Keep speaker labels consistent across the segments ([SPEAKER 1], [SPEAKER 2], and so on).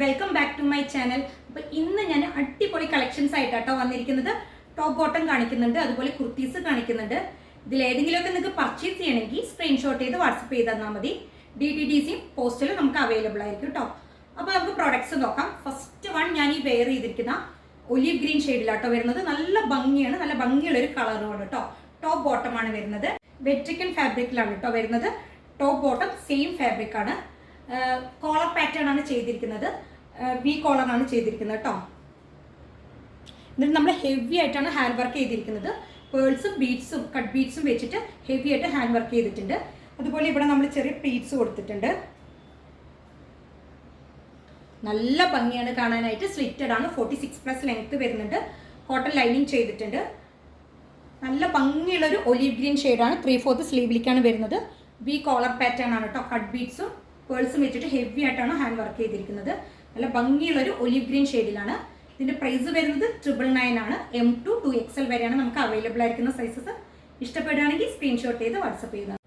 [SPEAKER 1] Welcome back to my channel അപ്പൊ ഇന്ന് ഞാൻ അടിപൊളി കളക്ഷൻസ് ആയിട്ടാട്ടോ വന്നിരിക്കുന്നത്. ടോപ്പ് ബോട്ടം കാണിക്കുന്നുണ്ട് അതുപോലെ കുർത്തീസ് കാണിക്കുന്നുണ്ട്. ഇതിൽ ഏതെങ്കിലുമൊക്കെ നിങ്ങൾക്ക് പർച്ചേസ് ചെയ്യണമെങ്കിൽ സ്ക്രീൻഷോട്ട് ചെയ്ത് വാട്സപ്പ് ചെയ്ത് തന്നാൽ മതി. ഡി ടി ഡി സിയും പോസ്റ്റിലും നമുക്ക് അവൈലബിൾ ആയിരിക്കും കേട്ടോ അപ്പോൾ നമുക്ക് പ്രോഡക്ട്സ് നോക്കാം. ഫസ്റ്റ് വൺ ഞാൻ ഈ വെയർ ചെയ്തിരിക്കുന്ന ഒലിവ് ഗ്രീൻ ഷെയ്ഡിലാട്ടോ വരുന്നത്. നല്ല ഭംഗിയാണ് നല്ല ഭംഗിയുള്ള ഒരു കളറുമാണ് കേട്ടോ ടോപ്പ് ബോട്ടം ആണ് വരുന്നത്. വെട്രിക്കൻ ഫാബ്രിക്കിലാണ് കേട്ടോ വരുന്നത്. ടോപ്പ് ബോട്ടം സെയിം ഫാബ്രിക് ആണ്. കോളർ പാറ്റേൺ ആണ് ചെയ്തിരിക്കുന്നത്. വി കോളർ ആണ് ചെയ്തിരിക്കുന്നത് കേട്ടോ എന്നിട്ട് നമ്മൾ ഹെവി ആയിട്ടാണ് ഹാൻഡ് വർക്ക് ചെയ്തിരിക്കുന്നത്. പേൾസും ബീഡ്സും കട്ട് ബീഡ്സും വെച്ചിട്ട് ഹെവി ആയിട്ട് ഹാൻഡ് വർക്ക് ചെയ്തിട്ടുണ്ട്. അതുപോലെ ഇവിടെ നമ്മൾ ചെറിയ പ്ലീറ്റ്സ് കൊടുത്തിട്ടുണ്ട്. നല്ല ഭംഗിയാണ് കാണാനായിട്ട്. സ്ലിറ്റഡ് ആണ്. ഫോർട്ടി സിക്സ് പ്ലസ് ലെങ്ത് വരുന്നുണ്ട്. കോട്ടൺ ലൈനിങ് ചെയ്തിട്ടുണ്ട്. നല്ല ഭംഗിയുള്ള ഒരു ഒലീവ് ഗ്രീൻ ഷെയ്ഡാണ് ത്രീ ഫോർത്ത് സ്ലീവിലേക്കാണ് വരുന്നത്. വി കോളർ പാറ്റേൺ ആണ് കേട്ടോ കട്ട് ബീഡ്സും പേൾസും വെച്ചിട്ട് ഹെവി ആയിട്ടാണ് ഹാൻഡ് വർക്ക് ചെയ്തിരിക്കുന്നത്. നല്ല ഭംഗിയുള്ള ഒരു ഒലീവ് ഗ്രീൻ ഷെയ്ഡിലാണ്. ഇതിന്റെ പ്രൈസ് വരുന്നത് ട്രിപ്പിൾ നയൻ ആണ്. M to two X L വരെയാണ് നമുക്ക് അവൈലബിൾ ആയിരിക്കുന്ന സൈസസ് ഇഷ്ടപ്പെടുകയാണെങ്കിൽ സ്ക്രീൻഷോട്ട് ചെയ്ത് വാട്സപ്പ് ചെയ്യുക.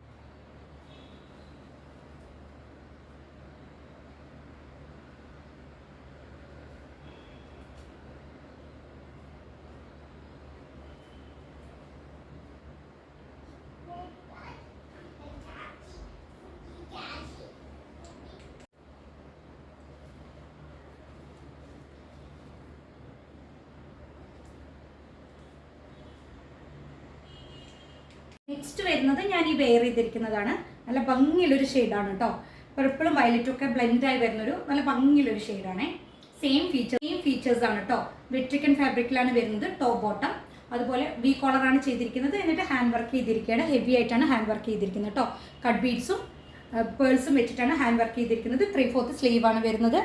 [SPEAKER 1] നെക്സ്റ്റ് വരുന്നത് ഞാൻ ഈ വെയർ ചെയ്തിരിക്കുന്നതാണ്. നല്ല ഭംഗിയുള്ളൊരു ഷെയ്ഡാണ് കേട്ടോ പർപ്പിളും വയലറ്റും ഒക്കെ ബ്ലെൻഡായി വരുന്നൊരു നല്ല ഭംഗിയുള്ളൊരു ഷെയ്ഡാണ് സെയിം ഫീച്ചർ സെയിം ഫീച്ചേഴ്സ് ആണ് കേട്ടോ വെട്രിക്കൻ ഫാബ്രിക്കിലാണ് വരുന്നത് ടോപ്പ് ബോട്ടം അതുപോലെ വി കോളറാണ് ചെയ്തിരിക്കുന്നത്. എന്നിട്ട് ഹാൻഡ് വർക്ക് ചെയ്തിരിക്കുകയാണ്. ഹെവി ആയിട്ടാണ് ഹാൻഡ് വർക്ക് ചെയ്തിരിക്കുന്നത് കേട്ടോ കട്ട് ബീഡ്സും പേൾസും വെച്ചിട്ടാണ് ഹാൻഡ് വർക്ക് ചെയ്തിരിക്കുന്നത്. ത്രീ ഫോർത്ത് ആണ് വരുന്നത്.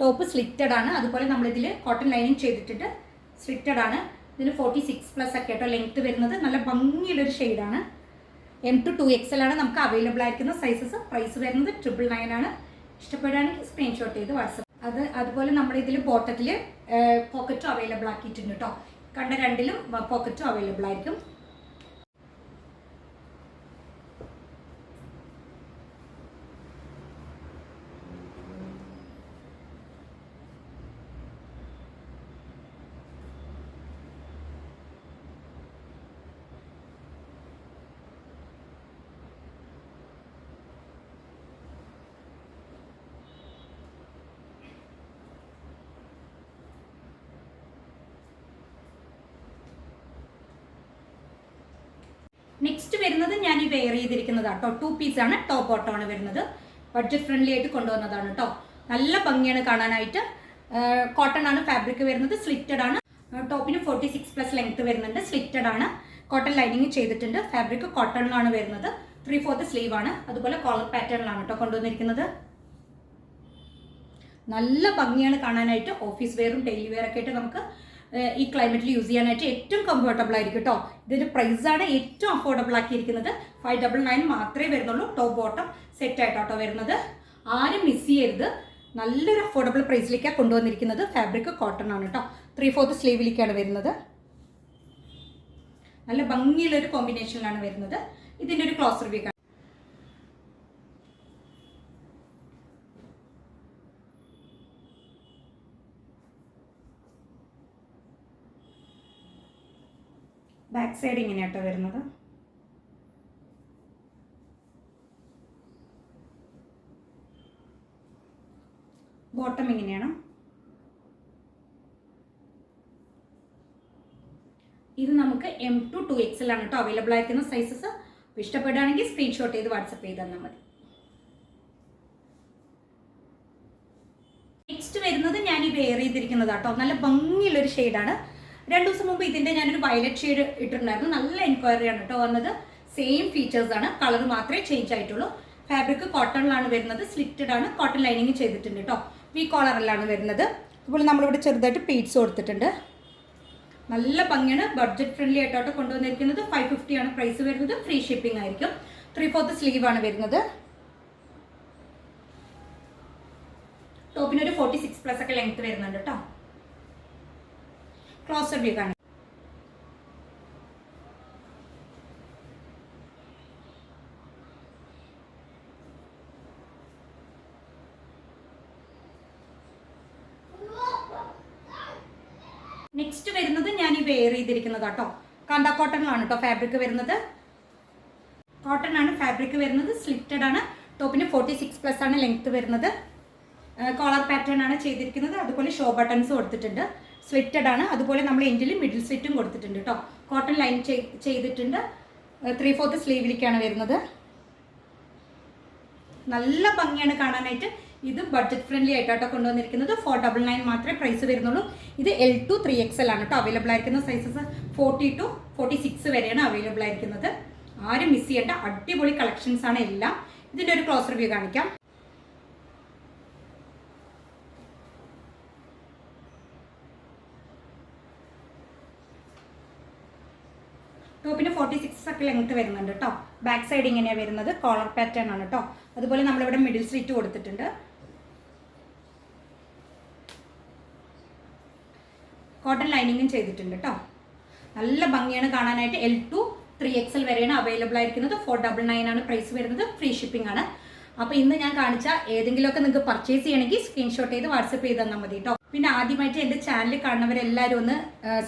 [SPEAKER 1] ടോപ്പ് സ്ലിറ്റഡ് ആണ്. അതുപോലെ നമ്മളിതിൽ കോട്ടൺ ലൈനിങ് ചെയ്തിട്ടിട്ട് സ്ലിറ്റഡ് ആണ്. ഇതിന് ഫോർട്ടി സിക്സ് പ്ലസ് ഒക്കെ കേട്ടോ ലെങ്ത് വരുന്നത്. നല്ല ഭംഗിയുള്ളൊരു ഷെയ്ഡാണ് M to two X L ആണ് നമുക്ക് അവൈലബിൾ ആയിരിക്കുന്ന സൈസസ് പ്രൈസ് വരുന്നത് ട്രിപ്പിൾ നയൻ ആണ്. ഇഷ്ടപ്പെടുകയാണെങ്കിൽ സ്ക്രീൻഷോട്ട് ചെയ്ത് വാട്സപ്പ് അത് അതുപോലെ നമ്മുടെ ഇതിൽ ബോട്ടത്തിൽ പോക്കറ്റും അവൈലബിൾ ആക്കിയിട്ടുണ്ട് കേട്ടോ കണ്ട രണ്ടിലും പോക്കറ്റും അവൈലബിൾ ആയിരിക്കും നെക്സ്റ്റ് വരുന്നത് ഞാൻ ഈ വെയർ ചെയ്തിരിക്കുന്നത് കേട്ടോ ടു പീസ് ആണ്. ടോപ്പ് ബോട്ടം ആണ് വരുന്നത്. ബഡ്ജറ്റ് ഫ്രണ്ട്ലി ആയിട്ട് കൊണ്ടുവന്നതാണ് കേട്ടോ നല്ല ഭംഗിയാണ് കാണാനായിട്ട്. കോട്ടൺ ആണ് ഫാബ്രിക് വരുന്നത്. സ്ലിറ്റഡ് ആണ്. ടോപ്പിന് ഫോർട്ടി സിക്സ് പ്ലസ് ലെങ്ത് വരുന്നുണ്ട്. സ്ലിറ്റഡ് ആണ്. കോട്ടൺ ലൈനിങ് ചെയ്തിട്ടുണ്ട്. ഫാബ്രിക് കോട്ടണിലാണ് വരുന്നത്. ത്രീ ഫോർത്ത് സ്ലീവ് ആണ്. അതുപോലെ കോളർ പാറ്റേണിലാണ് കേട്ടോ കൊണ്ടുവന്നിരിക്കുന്നത്. നല്ല ഭംഗിയാണ് കാണാനായിട്ട്. ഓഫീസ് വെയറും ഡെയിലി വെയർ ഒക്കെ ആയിട്ട് നമുക്ക് ഈ ക്ലൈമറ്റിൽ യൂസ് ചെയ്യാനായിട്ട് ഏറ്റവും കംഫർട്ടബിൾ ആയിരിക്കും കേട്ടോ ഇതിന്റെ പ്രൈസാണ് ഏറ്റവും അഫോർഡബിൾ ആക്കിയിരിക്കുന്നത്. ഫൈവ് ഡബിൾ നയൻ മാത്രമേ വരുന്നുള്ളൂ. ടോപ്പ് ബോട്ടം സെറ്റ് ആയിട്ടോ വരുന്നത്. ആരും മിസ് ചെയ്യരുത്. നല്ലൊരു അഫോർഡബിൾ പ്രൈസിലേക്കാണ് കൊണ്ടുവന്നിരിക്കുന്നത്. ഫാബ്രിക് കോട്ടൺ ആണ് കേട്ടോ ത്രീ ഫോർത്ത് സ്ലീവിലേക്കാണ് വരുന്നത്. നല്ല ഭംഗിയുള്ള ഒരു കോമ്പിനേഷനിലാണ് വരുന്നത്. ഇതിന്റെ ഒരു ക്ലോസ് റിവ്യൂ ബാക്ക് സൈഡ് ഇങ്ങനെയാട്ടോ വരുന്നത്. ബോട്ടം ഇങ്ങനെയാണ്. ഇത് നമുക്ക് എം ടു ടു എക്സൽ ആണ് കേട്ടോ അവൈലബിൾ ആയിരിക്കുന്ന സൈസസ് ഇഷ്ടപ്പെടുകയാണെങ്കിൽ സ്ക്രീൻഷോട്ട് ചെയ്ത് വാട്സപ്പ് ചെയ്ത് തന്നാൽ മതി. നെക്സ്റ്റ് വരുന്നത് ഞാൻ ഈ വെയർ ചെയ്തിരിക്കുന്നതാട്ടോ. നല്ല ഭംഗിയുള്ളൊരു ഷെയ്ഡാണ് രണ്ടു ദിവസം മുമ്പ് ഇതിന്റെ ഞാനൊരു വയലറ്റ് ഷെയ്ഡ് ഇട്ടിട്ടുണ്ടായിരുന്നു. നല്ല എൻക്വയറി ആണ് കേട്ടോ വന്നത്. സെയിം ഫീച്ചേഴ്സ് ആണ്. കളർ മാത്രമേ ചേഞ്ച് ആയിട്ടുള്ളൂ. ഫാബ്രിക് കോട്ടണിലാണ് വരുന്നത്. സ്ലിറ്റഡ് ആണ്. കോട്ടൺ ലൈനിങ് ചെയ്തിട്ടുണ്ട് കേട്ടോ. വി കോളറിലാണ് വരുന്നത്. അതുപോലെ നമ്മളിവിടെ ചെറുതായിട്ട് പീറ്റ്സ് കൊടുത്തിട്ടുണ്ട്. നല്ല ഭംഗിയാണ്. ബഡ്ജറ്റ് ഫ്രണ്ട്ലി ആയിട്ടോട്ട് കൊണ്ടുവന്നിരിക്കുന്നത്. ഫൈവ് ഫിഫ്റ്റി ആണ് പ്രൈസ് വരുന്നത്. ഫ്രീ ഷിപ്പിംഗ് ആയിരിക്കും. ത്രീ ഫോർത്ത് സ്ലീവ് ആണ് വരുന്നത്. ടോപ്പിന് ഒരു ഫോർട്ടി സിക്സ് പ്ലസ് ഒക്കെ ലെങ്ത് വരുന്നുണ്ട് കേട്ടോ. ക്ലോസർ വ്യൂ കാണാം നെക്സ്റ്റ് വരുന്നത് ഞാൻ ഈ വെയർ ചെയ്തിരിക്കുന്നത് കേട്ടോ. കണ്ട കോട്ടണിലാണ് കേട്ടോ ഫാബ്രിക് വരുന്നത്. കോട്ടൺ ആണ് ഫാബ്രിക് വരുന്നത്. സ്ലിറ്റഡ് ആണ്. ടോപ്പിന് ഫോർട്ടി സിക്സ് പ്ലസ് ആണ് ലെങ്ത് വരുന്നത്. കോളർ പാറ്റേൺ ആണ് ചെയ്തിരിക്കുന്നത്. അതുപോലെ ഷോ ബട്ടൺസ് കൊടുത്തിട്ടുണ്ട് സ്ലിറ്റഡ് ആണ്. അതുപോലെ നമ്മൾ എൻഡിൽ മിഡിൽ സ്ലിറ്റും കൊടുത്തിട്ടുണ്ട് കേട്ടോ കോട്ടൺ ലൈൻ ചെയ്തിട്ടുണ്ട്. ത്രീ ഫോർത്ത് സ്ലീവിലേക്കാണ് വരുന്നത്. നല്ല ഭംഗിയാണ് കാണാനായിട്ട്. ഇത് ബഡ്ജറ്റ് ഫ്രണ്ട്ലി ആയിട്ടോ കൊണ്ടുവന്നിരിക്കുന്നത്. ഫോർ ഡബിൾ നയൻ മാത്രമേ പ്രൈസ് വരുന്നുള്ളൂ. ഇത് L to three X L ആണ് കേട്ടോ അവൈലബിൾ ആയിരിക്കുന്ന sizes forty two forty six വരെയാണ് അവൈലബിൾ ആയിരിക്കുന്നത്. ആരും മിസ് ചെയ്യേണ്ട. അടിപൊളി കളക്ഷൻസ് ആണ് എല്ലാം. ഇതിന്റെ ഒരു ക്ലോസ് റിവ്യൂ കാണിക്കാം. ടോപ്പിന് ഫോർട്ടി സിക്സ് ഒക്കെ ലെങ്ത് വരുന്നുണ്ട് കേട്ടോ ബാക്ക് സൈഡ് ഇങ്ങനെയാണ് വരുന്നത്. കോളർ പാറ്റേൺ ആണ് കേട്ടോ അതുപോലെ നമ്മളിവിടെ മിഡിൽ സ്ട്രീറ്റ് കൊടുത്തിട്ടുണ്ട്. കോട്ടൺ ലൈനിങ്ങും ചെയ്തിട്ടുണ്ട് കേട്ടോ നല്ല ഭംഗിയാണ് കാണാനായിട്ട് L to three X L വരെയാണ് അവൈലബിൾ ആയിരിക്കുന്നത്. ഫോർ ഡബിൾ നയൻ ആണ് പ്രൈസ് വരുന്നത്. ഫ്രീ ഷിപ്പിംഗ് ആണ്. അപ്പോൾ ഇന്ന് ഞാൻ കാണിച്ച ഏതെങ്കിലുമൊക്കെ നിങ്ങൾക്ക് പർച്ചേസ് ചെയ്യണമെങ്കിൽ സ്ക്രീൻഷോട്ട് ചെയ്ത് വാട്സപ്പ് ചെയ്ത് തന്നാൽ മതി കേട്ടോ പിന്നെ ആദ്യമായിട്ട് എന്റെ ചാനൽ കാണുന്നവരെല്ലാവരും ഒന്ന്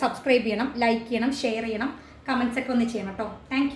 [SPEAKER 1] സബ്സ്ക്രൈബ് ചെയ്യണം ലൈക്ക് ചെയ്യണം ഷെയർ ചെയ്യണം. കമൻസ് ഒക്കെ ഒന്ന് ചെയ്യണം കേട്ടോ. താങ്ക്